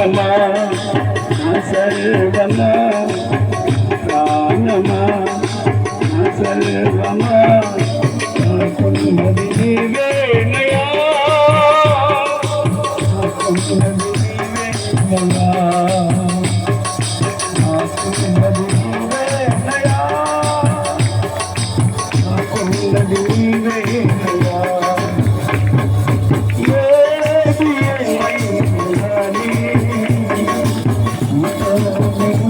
ప్రాణమా? సర్వమా ప్రాణమా? సర్వమా Oh,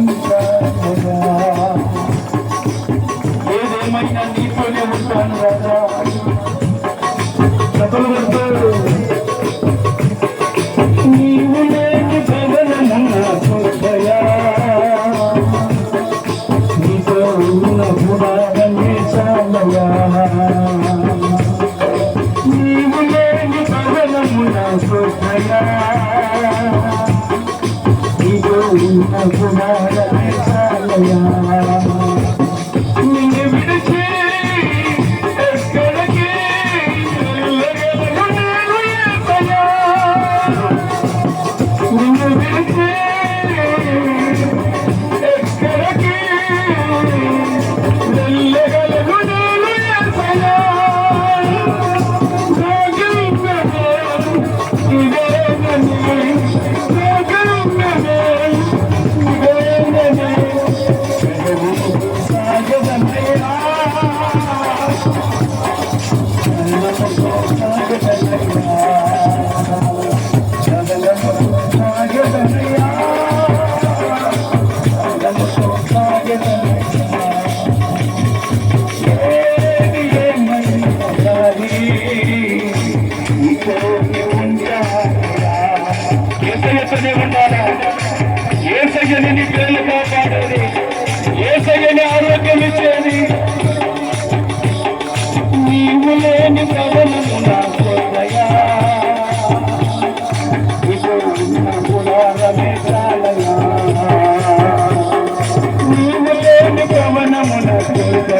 కలిగి ఉండాలా ఏసయ్యని నీ పేర్లు కాపాడేది? ఏసయ్యని ఆరోగ్యం ఇచ్చేది నీవు లేని ప్రజలను నీవు లేని పవనమున కోదయా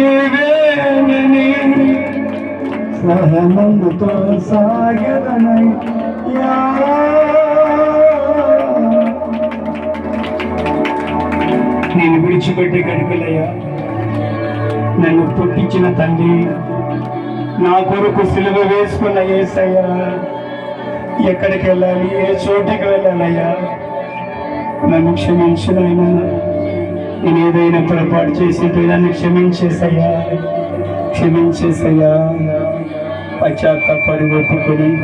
నీవేనని సహనందుతో సాగదనయ్యా నేను విడిచిపెట్టే గడిపిలయ్యా నన్ను పుట్టించిన తల్లి నా కొరకు సిలువ వేసుకున్న ఏసయ్యా. ఎక్కడికి వెళ్ళాలి? ఏ చోటికి వెళ్ళాలయ్యా? నన్ను క్షమించునైనా నేను ఏదైనా పొరపాటు చేసి నన్ను క్షమించేసయ్యా. క్షమించేసయ్యా. పశ్చాత్తాపడి ఒప్పుకొని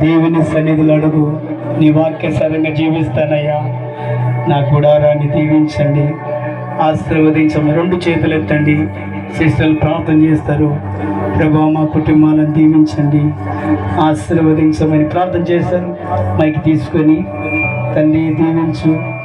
దేవుని సన్నిధులు అడుగు. నీ వాక్యసరంగా జీవిస్తానయ్యా. నా గుడారాన్ని దీవించండి. ఆశీర్వదించమని రెండు చేతులు ఎత్తండి. శిష్యులు ప్రార్థన చేస్తారు. ప్రభా మా కుటుంబాలను దీవించండి. ఆశీర్వదించమని ప్రార్థన చేస్తారు. మైకి తీసుకొని తండ్రి దీవించు.